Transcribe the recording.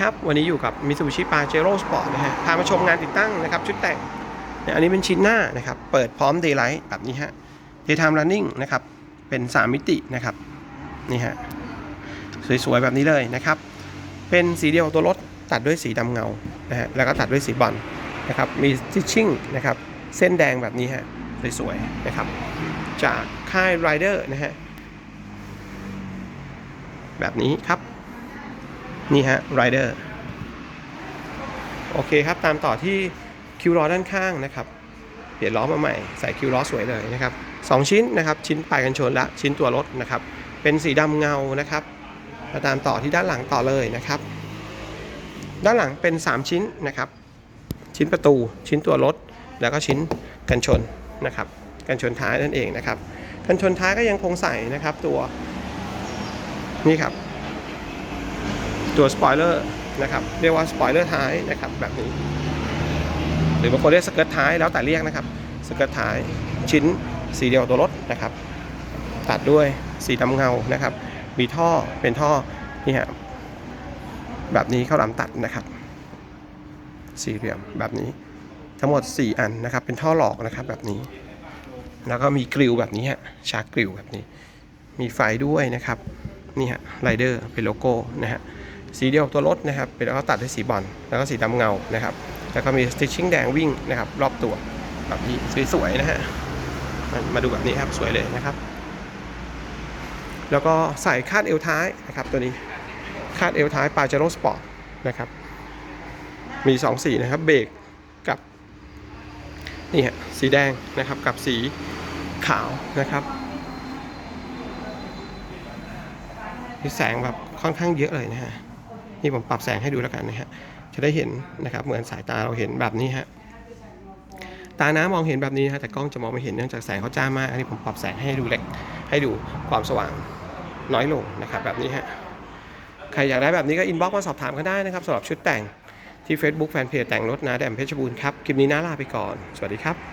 ครับ วันนี้อยู่กับ Mitsubishi Pajero Sport นะฮะ พามาชมงานติดตั้งนะครับ ชุดแต่งเนี่ยอันนี้เป็นชิ้นหน้านะครับ เปิดพร้อม Daylight แบบนี้ฮะ Daytime Running นะครับ เป็น 3 มิตินะครับ นี่ฮะ สวยๆ แบบนี้เลยนะครับ เป็นสีเดียวกับตัวรถตัดด้วยสีดำเงานะฮะ แล้วก็ตัดด้วยสีบอลนะครับ มี stitching นะครับ เส้นแดงแบบนี้ฮะ สวยๆ นะครับ จากค่าย Rider นะฮะ แบบนี้ครับ นี่ฮะ Rider โอเคครับ ตามต่อที่คิวล้อด้านข้างนะครับ เปลี่ยนล้อมาใหม่ ใส่คิวล้อสวยเลยนะครับสองชิ้นนะครับ ชิ้นปลายกันชนและชิ้นตัวรถนะครับ เป็นสีดำเงานะครับมาตามต่อที่ด้านหลังต่อเลยนะครับ ด้านหลังเป็น 3 ชิ้นนะครับ ชิ้นประตู ชิ้นตัวรถ แล้วก็ชิ้นกันชนนะครับ กันชนท้ายนั่นเองนะครับ กันชนท้ายก็ยังคงใส่นะครับตัวนี่ครับ ตัวสปอยเลอร์นะครับเรียกว่าสปอยเลอร์ท้ายนะครับแบบนี้ หรือบางคนเรียกสเกิร์ตท้ายแล้วแต่เรียกนะครับสเกิร์ตท้ายชิ้นสีเดียวตัวรถนะครับตัดด้วยสีดำเงานะครับ มีท่อเป็นท่อนี่ฮะแบบนี้เข้าลาตัดนะครับ สี่เหลี่ยมแบบนี้ทั้งหมด 4 อันนะครับ เป็นท่อหลอกนะครับแบบนี้ แล้วก็มีกริลแบบนี้ฮะชาร์กกริลแบบนี้ มีไฟด้วยนะครับ นี่ฮะไรเดอร์เป็นโลโก้นะฮะ สีเดียวกับตัวรถนะครับเป็นแล้วก็ตัดด้วยสีบอลแล้วก็สีดำเงานะครับ แล้วก็มีสติชชิ่งแดงวิ่งนะครับ รอบตัวแบบนี้สวยๆนะฮะมามาดูแบบนี้ครับสวยเลยนะครับ แล้วก็ใส่คาดเอวท้ายนะครับ ตัวนี้คาดเอวท้ายปาเจโร่สปอร์ตนะครับ มี2สีนะครับ เบรกกับนี่ฮะสีแดงนะครับกับสีขาวนะครับมีแสงแบบค่อนข้างเยอะเลยนะฮะ นี่ผมปรับแสงให้ดูแล้วกันนะฮะจะได้เห็นนะครับเหมือนสายตาเราเห็นแบบนี้ฮะตาน้ามองเห็นแบบนี้นะฮะแต่กล้องจะมองไม่เห็นเนื่องจากแสงเขาจ้ามากอันนี้ผมปรับแสงให้ดูเล็ก ให้ดูความสว่างน้อยลงนะครับแบบนี้ฮะใครอยากได้แบบนี้ก็อินบ็อกซ์มาสอบถามกันได้นะครับสำหรับชุดแต่งที่ Facebook Fanpage แต่งรถนาแดมเพชรบูรณ์ครับ คลิปนี้น่าลาไปก่อน สวัสดีครับ